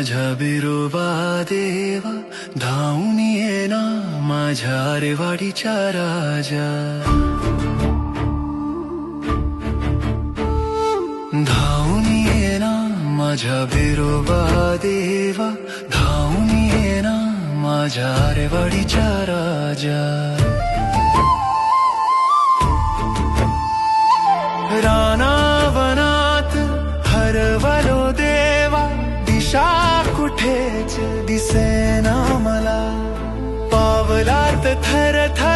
माझ्या बिरोबा देवा धावून ये ना माझ्या रेवाडीच्या राजा धावून ये ना माझ्या बिरोबा देवा धावून ये ना माझ्या रेवाडीच्या राजा कुठेच दिसेना मला। पावलात थर थर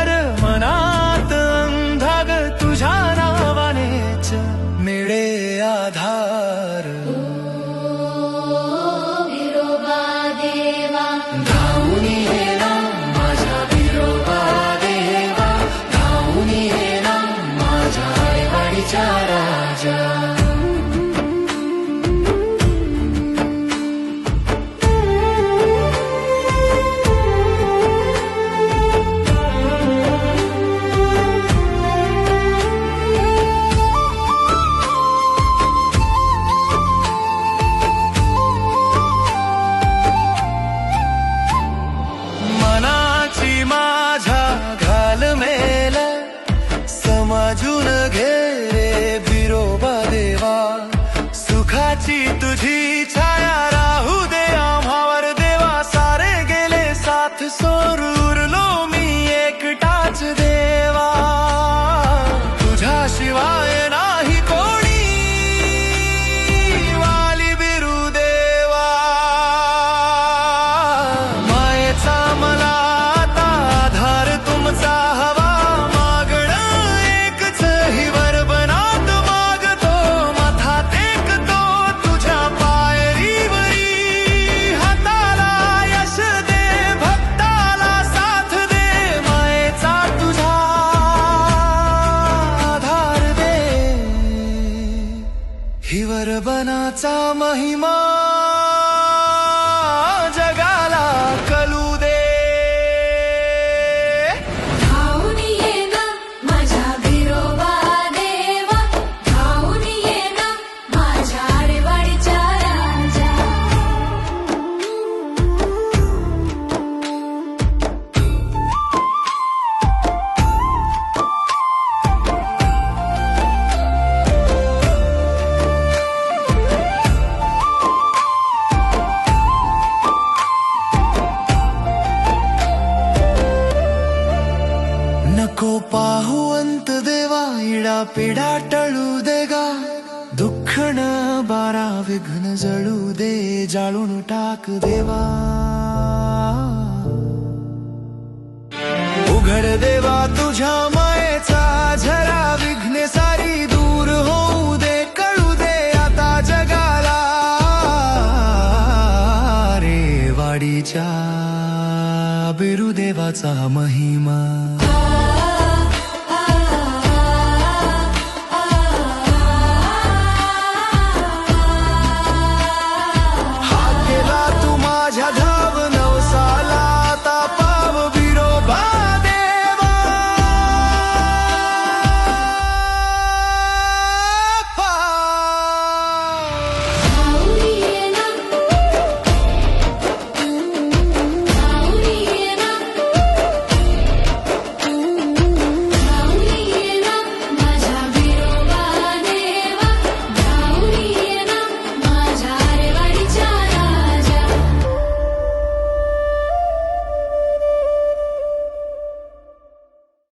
माझून घे रे बिरोबा देवा. सुखाची तुझी छाया महिमा को पाहू अंत देवा इडा पिडा टळू दे गा दुःखण बारा विघ्न जळू दे जाळून टाक देवा उघड देवा तुझ्या मायेचा झरा विघ्ने सारी दूर होऊ दे कळू दे आता जगाला रे वाडीच्या बिरुदेवाचा महिमा